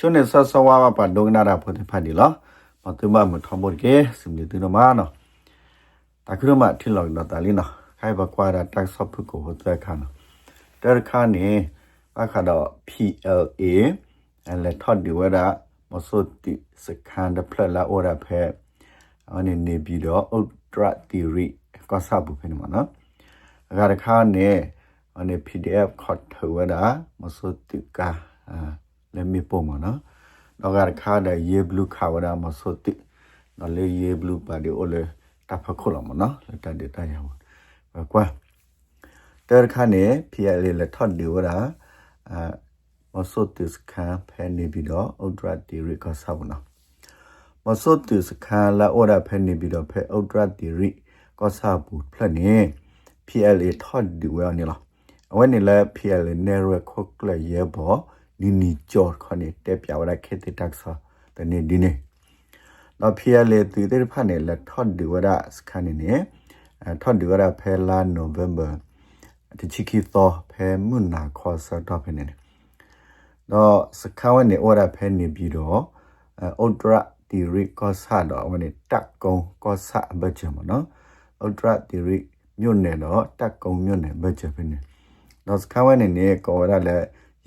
ချုံနေဆဆဝါပါဒုကနာရာဖိုတေဖာဒီလောမတူမမထမောကေစင်ဒီတူနမနောတခုမထီလောနော်တာလီနော်ခိုင်ဘကွာရာတက်ဆော့ဖုကိုဟိုတက်ခါနော်တဲခါနေအခါတော့ PLA အလက်ထတ်ဒီဝရာမဆုတိစကန်ဒဖလလာအော်ရဖဲအနေနေပြီးတော့ ultra theory ကစားဘူးဖဲနေမှာနော်အခါတခါနေအနေ PDF ခတ်ထဝရာမဆုတိကာအာ လည်းမြပုံမှာနော်တော့ကခါတဲ့ရေဘလူးခါဝရာမဆုတိနော်လေရေဘလူးပါဒီအိုလေတဖခုလမနော်လက်တတဲ့တရားဘူးကွာတဲခါနေ PLA လက်ထတ်ဒီဝရာအာမဆုတိစခံဖဲနေပြီးတော့ ultra theory ကစားဘူးနော်မဆုတိစခံလာအော်ရဖဲနေပြီးတော့ဖဲ ultra theory ကစားဘူးဖလက်နေ PLA ထတ်ဒီဝရာနေလားအဝဲနေလဲ PLA နယ်ရခုတ်ကလရဲဘော နီနီကြော်ခနဲ့တက်ပြဝရခေတတက်ဆာတနေဒီနေတော့ PLA သူတဲ့ဖာနေလဲထတ်ဒီဝရစခန်းနေထတ်ဒီဝရဖဲလာနိုဗ ెంబర్ တချီကီသောဖဲမွနာခေါ်စတော့ဖနေတော့စခန်းဝနေ order ဖဲနေပြီးတော့ ultra theory ကောဆာတော့ဝနေတက်ကုံကောဆာဘတ်ချမနော် ultra theory မြို့နယ်တော့တက်ကုံမြို့နယ်ဘတ်ချဖနေတော့စခန်းဝနေနေကောရလဲ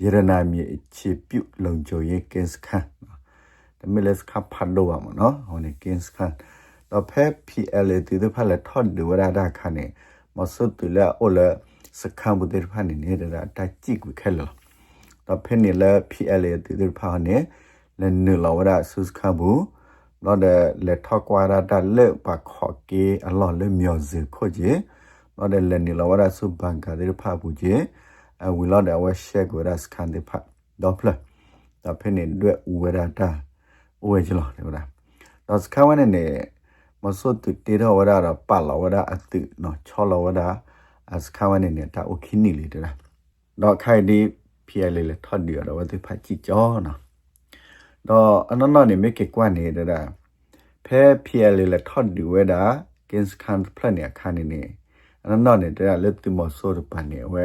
ရရနာမြေအခြေပြုလုံခြုံရေးကင်းစခန်းဒါမလက်စခဖတ်လို့ပါမနော်ဟိုနေကင်းစခန်းတော့ဖဲ PLA တီတို့ဖက်လက်ထော့ဒီဝရဒါခါနေမဆုတ်တူလာအိုလာစခန်းဘူတဲ့ဖာနေနေတာတကြည့်ကိုခဲလောတော့ဖဲနေလာ PLA တီတို့ဖာနေလနလဝရဆုစခန်းဘူတော့တဲ့လက်ထော့ကွာရတာလက်ပါခေါ်ကေအလော်လက်မြော်စေခိုကြီးတော့တဲ့လနလဝရဆုဘန်ကာတဲ့ဖာဘူးကြီး we lot our share with us can the part doppler ဒါဖိနေတွေ့ဥဝရတာဥဝဲချလောလေဗျာတော့စခဝနနေမစွတ်တေတော်ဝရတာပလဝရအတုနော်ချောလဝရအစခဝနနေတာ okay နေလေတလားတော့ခိုင်ဒီဖီလေလေထတ်ဒီရတော့သူဖတ်ကြည့်ကြောနော်တော့အနနနေမေကေကွနေတလားဖဲဖီလေလေထတ်ဒီဝဲတာကင်းစကန်ဖလန်ရခါနေနေအနနနေတလားလက်သူမစွတ်ပန်နေဝဲ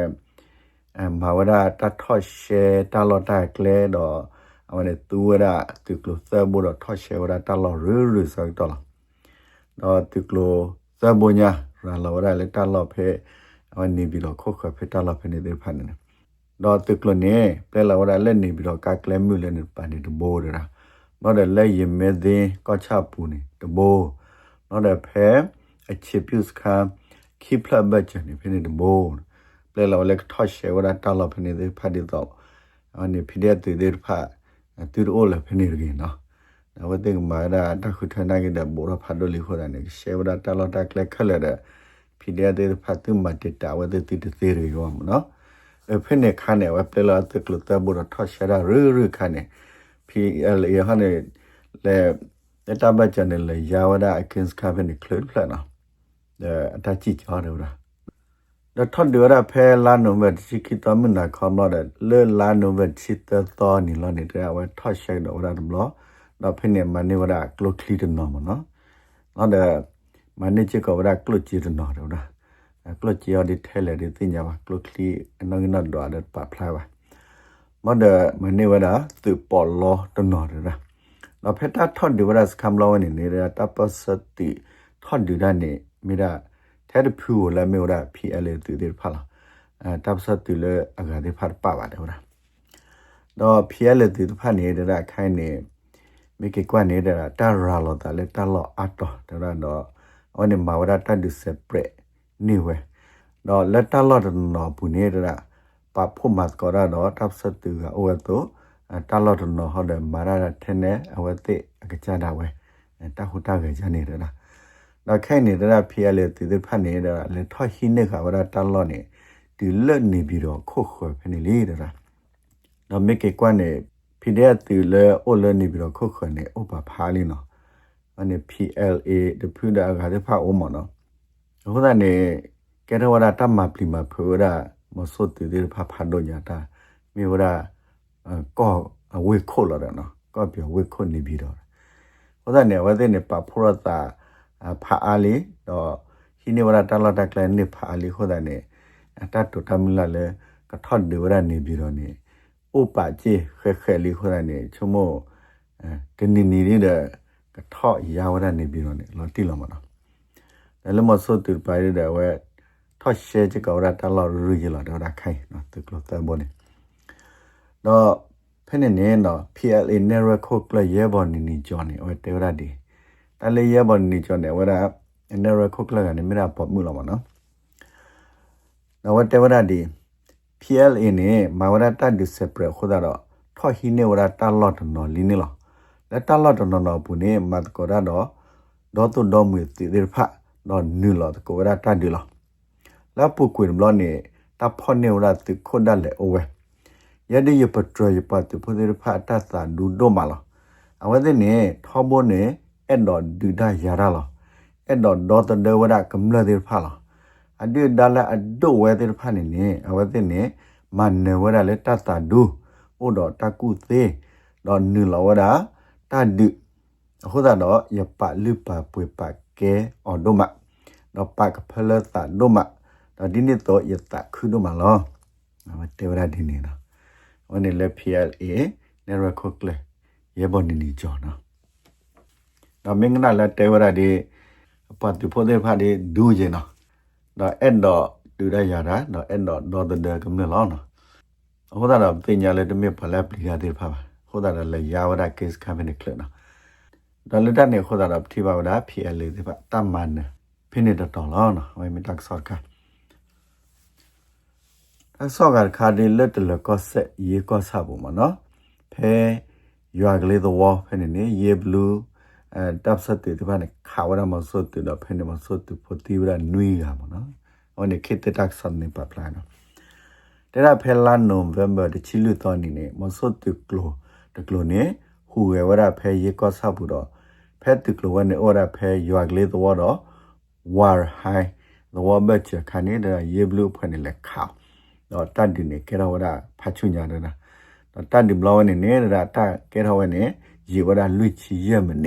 အမဝရတတ်ထော့ရှဲတလော်တာကလဲတော့အမနဲ့သူဝရသူကလို့သဘောတော့ထော့ရှဲဝရတလော်ရူရူဆိုတော့တော့သူကလို့သဘောညာရလော်ဝရလက်တလော်ဖဲအမနေပြီးတော့ခုတ်ခဖဲတလော်ဖဲနေတဲ့ဖန်နေတော့သူကလို့နေပလဲလော်ဝရလက်နေပြီးတော့ကကလဲမှုလည်းနေပန်နေတဘိုးရတာတော့လည်းလက်ရင်မဲသိန်းကောချပူနေတဘိုးတော့လည်းဖဲအချစ်ပြုစခါခိဖလဘတ်ချနေဖဲနေတဘိုး လဲလောလက်ထော့ရှဲဝရတာလောဖနေသေးဖတ်ဒီတော့အနေဖိတဲ့တေသေးဖတ်သူတို့လည်းဖနေရင်းနော်ဒါဝတဲ့မာရာတခုထနာကတဲ့ဘောရဖတ်လို့လိခေါ်တယ်ရှဲဝရတာလောတက်လက်ခက်လက်တဲ့ဖိတဲ့တေဖတ်သူမတတာဝတဲ့တိတသေးရရောမနော်အဖနေခါနေဝပလလာတကလတဘောရထော့ရှဲရာရရခါနေ PL ရဟနေလေတတဘချန်နယ်လေယာဝဒအကင်စကာဖနေကလဖလာနော်တဲ့အတချီချော တယ်လားဒထဒရဖဲလာနိုဝက်ချီကီတမနာခမလာလေလာနိုဝက်ချီတသောနီလနေတဲ့ဝက်ထရှိုင်တော့ရဒမလို့တော့ဖင်းနေမနေဝရကလုတ်ခလီတနော်မနော်တော့တဲ့မနေချကဝရကလုတ်ချီတနော်တော့ကလုတ်ချီရဒီထဲလေဒီတင်ကြပါကလုတ်ခလီအနော်နတော့တဲ့ပါဖလာပါမဒမနေဝရသူပေါ်လောတနော်တဲ့တော့ဖက်တာထော့ဒီဝရစကမ်လောနေနေတဲ့တပ်ပစတိထော့ဒီဒနေမိရာ ထဲတဖူလာမေရာ PLA တူဒီဖလာအဲတပ်စတူလေအဂါဒီဖတ်ပါပါတယ်ဟုတ်လားတော့ PLA တူဖတ်နေတဲ့ခိုင်းနေမိကေကွနေတဲ့တာရာလောတာလေတာလောအတ်တော့ဒါတော့အဝနေမဝရတတ်ဒီစပရက်နေဝဲတော့လက်တာလောတော့ဘူးနေတဲ့ပဖို့မတ်ကောရတော့တပ်စတူကအိုတော့တာလောတော့ဟောတယ်မာရတဲ့နဲ့အဝတိအကကြတာဝဲတခုတကကြနေတဲ့လား တော့ခိုင်နေတဲ့ဖီရလေတည်ဖတ်နေတာလေထော်ဟင်းနေခါဝရတလောနေဒီလက်နေပြီးတော့ခုတ်ခွဲဖနေလေတဲ့တော့မိကေကွန်းနေဖီတဲ့တူလေအိုလနေပြီးတော့ခုတ်ခွဲနေဥပဖားလေးနော်အနေ PLA တဖူးတာခါတဲ့ဖတ်အောင်မနော်ဟိုကနေကဲရဝရတမပလီမဖိုရာမဆုတ်တည်ဖတ်ဖတ်တော့ညာတာမြေဝရကောအဝေခုတ်လာတယ်နော်ကောပြဝေခုတ်နေပြီးတော့ဟိုကနေဝတဲ့နေပဖိုရတာဖာအားလေးတော့ဟိနေဝရတလာတကလနေဖာအားလေးဟိုဒါနေအတ တ်တူတမလာလေကထတ်ဒီဝရနေပြီးတော့နေဩပို့ပါကြည့်ခဲခဲလေးခေါ်တယ်နေချုံမို့အဲကနီနီလေးတဲ့ကထော့ရဝရနေပြီးတော့နေလော်တိလော်မနော်ဒါလည်းမဆိုတူပါရတဲ့ဝဲထော့ရှဲချကောရတလော်ရူရလာတော့ခိုင်နော်တူကလောတဲ့ဘောနေတော့ဖနေနေတော့ PLA network code ကရဲဘော်နီနီဂျွန်နေဝဲတေရဒီ တလေးရဲဘော်နီနီဂျွန်နေဝဲတာ network code ကကနေမရပေါ်မှုလောမနော်တော့ဝဲတေရဒီ PLA နဲ့မဝရတတ်ဒီစပရခိုးတော့ထော်ဟီနေဝရတလော့တနော်လင်းနေလောလက်တလော့တနော်နော်ဘူးနေမတ်ကောရတော့ဒေါ်တုဒေါ်မွေတီဒီဖာတော့နူလောကိုဝရတတ်ဒီလောလာပုကွေမလောနေတဖောနေဝရတခိုဒလေအိုဝဲယဒိယပထရယပတ်ပုဒီဖာတတ်တာဒူဒိုမလောအဝဲတဲ့နေထောဘိုနေ အဲ့တော့ဒူဒယာရလောအဲ့တော့ဒေါ်တဒေဝရကမ္လဒီဖာလောအဒိဒါလာအဒိုဝဲတဲ့ဖာနေနေအဝဲတဲ့နေမန်နေဝရလေတတာဒူအိုတော့တကုသေးတော့နူလဝရတဒုအခုတော့ယပလူပပွေပကဲအော်ဒိုမတော့ပကဖလတာဒိုမတော့ဒီနေ့တော့ယတခုဒိုမလောမတေဝရဒီနေနော်ဝန်လေ PLA နေရခုကလေယေဘနီနီကျော်နော် တော့မင်းကလည်းတေဝရဒီပတ်တူဖို့တဲ့ဖာဒီဒူးကျင်နော်တော့အဲ့တော့ဒူရရတာတော့အဲ့တော့တော့တဲ့ကမလောနော်ဟိုဒါတော့တင်ညာလေတမေဖလက်ပလီယာတဲ့ဖာဟိုဒါလည်းယာဝရ case company ကလနော်ဒါလည်းတနေဟိုဒါတော့ထိပါဝဒါ PLA တဲ့ဖာတမန်ဖိနေတော့တော်လောနော်ဝိမတက်ဆော့ကတက်ဆော့ကခါဒီလက်တလကောဆက်ရေကောဆဖို့မနော်ဖဲရွာကလေးတော့ဖဲနေနေရေဘလူး အဲတပ်ဆက်တဲ့ဖာနေခါဝရမဆော့တဲ့တော့ဖဲနေမဆော့တဲ့ဖို့တီဝရနွေးရမနော်ဟိုနေခိတတက်ဆန်နေပါပလာနော်တဲ့ရဖဲလာနိုဗ ెంబర్ တချီလူတော်နေနေမဆော့တဲ့ကလိုတကလိုနေဟူဝဲဝရဖဲရေကောဆဖို့တော့ဖဲတကလိုဝနေအော်ရဖဲရွာကလေးတော့တော့ war high တော့ဘက်ချခဏနေရ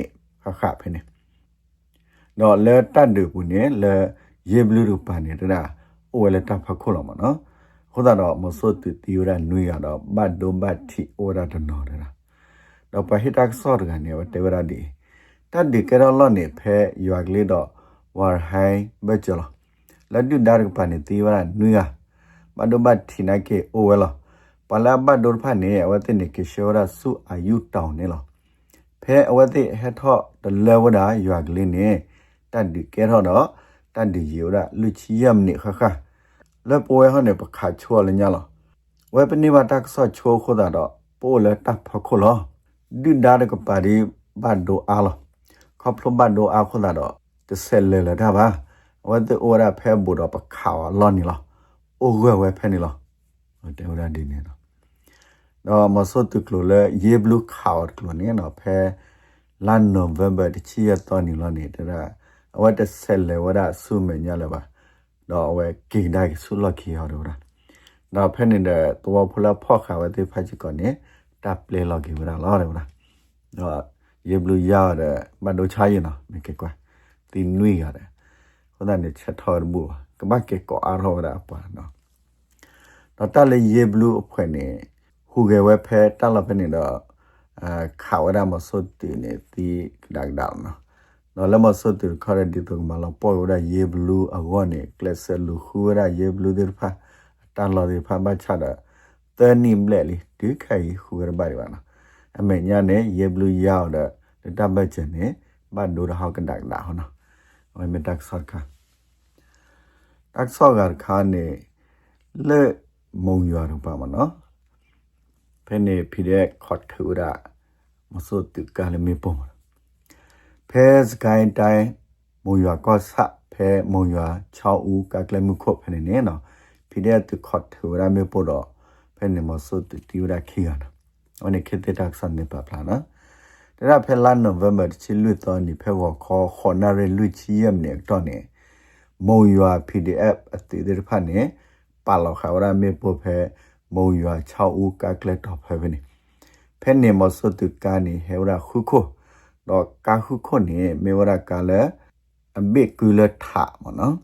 ေ ဘလူးဖွင့်နေလက်ခါတော့တတ်ဒီနေကေရဝရဖတ်ချွညာတော့တော့တတ်ဒီဘလောနေနေတာတကေရဝနေရေဝရလွိချီရမနေခခဖနေတော့လေတတ်ဒီဘူးနေလေရေဘလူးရပါနေတာအိုဝဲလက်တဖခုလောမနော်ခုဒါတော့မစောတူတီရနွေရတော့ဘတ်ဒိုဘတ်တီအိုရတနော်တဲ့တော့ပဟိတက်ဆော့ကနေဝတေဝရဒီတတ်ဒီကေရလောနေဖဲရွာကလေးတော့ war hai bechalo ladu dar pa ni tiwara nuya madoba thina ke owelo pala ba dor pha ne awate ne ke shora su ayu taw ne lo phe awate he tho de lewada ywa gle ne tat di ke tho do tat di yura lu chi yam ni kha kha le poe ha ne pa kha chho le nya lo we pa ni ba tak so chho kho da do po le ta pha kho lo du da de ko pa di ba do a lo ခပ်လုံးဘတ်ဒိုအခလာတော့တဆယ်လေလာတာပါဝတ်အိုရာဖဲဘူတော့ပခါလော်နီလားအိုဝဲဝဲဖဲနီလားတဲဝရဒီနေနော် တော့မစောတုကလိုလေယေဘလူခါဝတ်ကလိုနေနော်ဖဲလန်နိုဗ ెంబర్ တချီရတော်နီလော်နေတာအဝတ်တဆယ်လေဝရဆုမညာလေပါတော့အဝဲကိဒိုင်ဆုလခီရတော့တော့ဖဲနေတဲ့တော့ဖလာဖောက်ခါဝတ်တဲ့ဖာချီကောနေတပ်ပလေလော်ကီဝရလော်တယ်ဗလားတော့ယေဘလူရတဲ့မတ်တို့ချာရင်နော်မကေကွာတီနွေရတယ်ဟိုဒါနေချက်ထော်ဘူးကမကေကောအားရောတာပါနော်တော့တလည်းယေဘလူးအဖွဲ့နေ ဟူကေဝဲဖဲတက်လာဖဲနေတော့အာခါဝရမဆုတ်တီနေတီဒါက်ဒေါင်းနော်နော်လမဆုတ်တီခရဒီတုမလာပေါ်ရယေဘလူးအကောနေကလဆလူခူရယေဘလူးဒီဖာတန်လာဒီဖာမချတာတနိမလက်လီဒီခိုင်ခူရပါရပါနော်အမေညာနေယေဘလူးရောက်တဲ့တဘတ်ချင်နေဘတ်ဒိုရဟောက်ကန်ဒါက်ဒါဟောနော်ဝိမတက်ဆော့ခါတက်ဆော့ကခါနေလေမုံရွာတော့ပါမနော် ဖဲနေဖိတဲ့ခေါ်ထူရာမစိုးတူကလည်းမေပုံဖဲစကိုင်းတိုင်းမုံရွာကောဆဖဲမုံရွာ6ဦးကကလည်းမှုခုတ်ဖဲနေနေနော်ဖိတဲ့တူခေါ်ထူရာမေပို့တော့ဖဲနေမစိုးတူတီရာခီရနော်ဝနေခေတ္တတက်ဆန်နေပါဖလားနော်ဒါဖဲလန်နိုဗ ెంబర్ ချီလွတ်တော်နိဖဲဝခေါ်ခေါ်နာရလွတ်ချီယမ်နေတော့နေမုံရွာ PDF အတိဒရဖာနေပါလောခါဝရမေပိုဖဲ မုံရွာ6ဦးကကလက်တော့ဖဲပဲနေဖဲနေမစတုကာနေဟဲဝရခုခုတော့ကာခုခုနေမေဝရကလည်းအဘိကူလထမနော်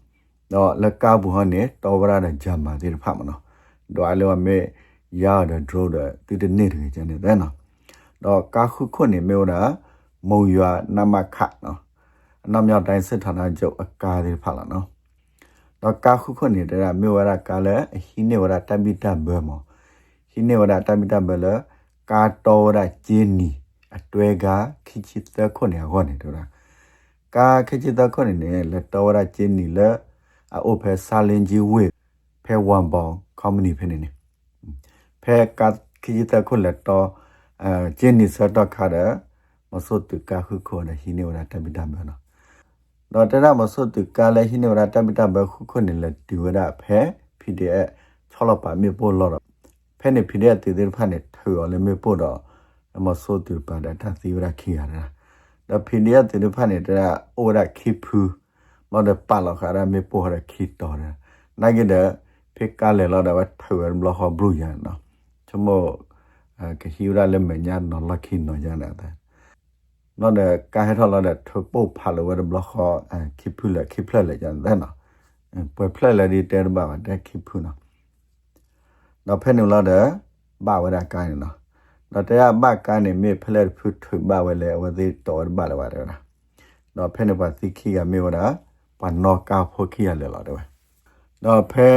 တော့လကဘူးဟနေတော်ဝရတဲ့ဂျာမာဒီဖာမနော်တော့အလောမေရတဲ့ draw တဲ့တိတနေတယ်ကျန်တဲ့နော်တော့ကာခုခွနေမျိုးတာမုံရွာနမခနော်အနောက်မြောက်တိုင်းစစ်ဌာနချုပ်အကားလေးဖတ်လာနော် တော့ကာခုခွနေတဲ့မြို့ဝရကလည်းဟိနေဝရတပိတဘဲမောဟိနေဝရတပိတဘဲလကာတော်ရဂျင်းနီအတွဲကခိချစ်တခွနေဟောနေတော့ကာခိချစ်တခွနေနေလက်တော်ရဂျင်းနီလက်အိုဖဲဆာလင်ဂျီဝေဖဲဝန်ဘောင်ကွန်မြူနီဖဲနေနေဖဲကတ်ခီတခုလက်တော့အဲဂျင်းနီစတော့ခါရမဆုတ်တကခုခေါ်နေဟိနေဝရတပိတမနော် တော့တရမဆုတ်တကလည်းဟိနေဝရတပိတဘခုခုနေလက်ဒီဝရဖဲ PDF ချောလပါမြေပို့လို့ဖဲနေ PDF တည်တဲ့ဖက်နေထွေော်လည်းမြေပို့တော့မဆုတ်တပါဒတာသီဝရခီရတာတော့ PDF တည်တဲ့ဖက်နေတဲ့အိုရခိဖူမော်ဒပါလောက်ခါရမြေပို့ရခိတော်တယ်နိုင်ကြတဲ့ဖက်ကလည်းတော့တော့ထွေရမလို့ဟောဘလူရနော်ချမောကဟီရလည်းမညာနော်လခိနော်ညာတဲ့ နော်တဲ့ကာဟထလာတဲ့ထပုတ်ဖာလဝဲဘလခအခိဖူလခိဖလလေကျန်တဲ့နော်ပွဲဖလလေဒီတဲဘာတဲ့ခိဖူနော်နော်ဖဲနူလာတဲ့ဘာဝရကိုင်းနော်နော်တရားဘကိုင်းနေမေဖလက်ဖူထဘာဝဲလေဝသေးတော်ဘာလဝရနော်နော်ဖဲနဘာသိခိကမေဝရပန်နောကာဖိုခိရလေလာတဲ့နော်ဖဲ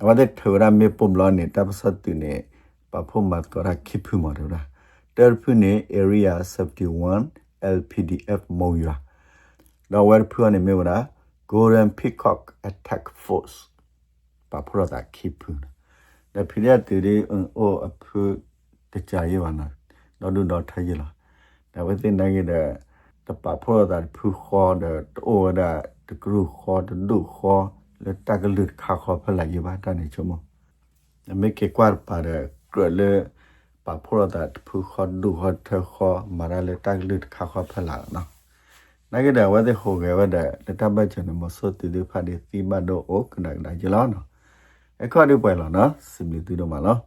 အဝဒထရမေပုံလောနေတပ်စတ်တူနေပဖုမတ်ကရခိဖူမရတာတာဖူနေ area 71 LPDF မောရတော့ဝဲဖူနေမေဝရာ Golden Peacock Attack Force ပဖရတာခိဖူဒါဖိရတူဒီအိုအဖူတကြရဝနာတော့ဒုတော့ထိုင်ရလာဒါဝဲတင်နိုင်တဲ့တပဖရတာဖူခေါ်တဲ့အိုဒါတကရုခေါ်တဲ့ဒုခေါ်လက်တကလွတ်ခါခေါ်ဖလာရပါတနေချမအမေကေကွာပါတဲ့ကရလေ ပဖရတာဖူခေါ်ဒုခေါ်ထခေါ်မာရလက်တကလွတ်ခါခေါ်ဖလာနော်နိုင်တဲ့ဝဲတဲ့ဟိုကဝဲတဲ့တတပတ်ချင်မစောတူဒီဖာဒီသီမဒိုအိုကနိုင်နိုင်ကြလားနော်အခါဒီပွဲလားနော်စင်လီတူတော့မလား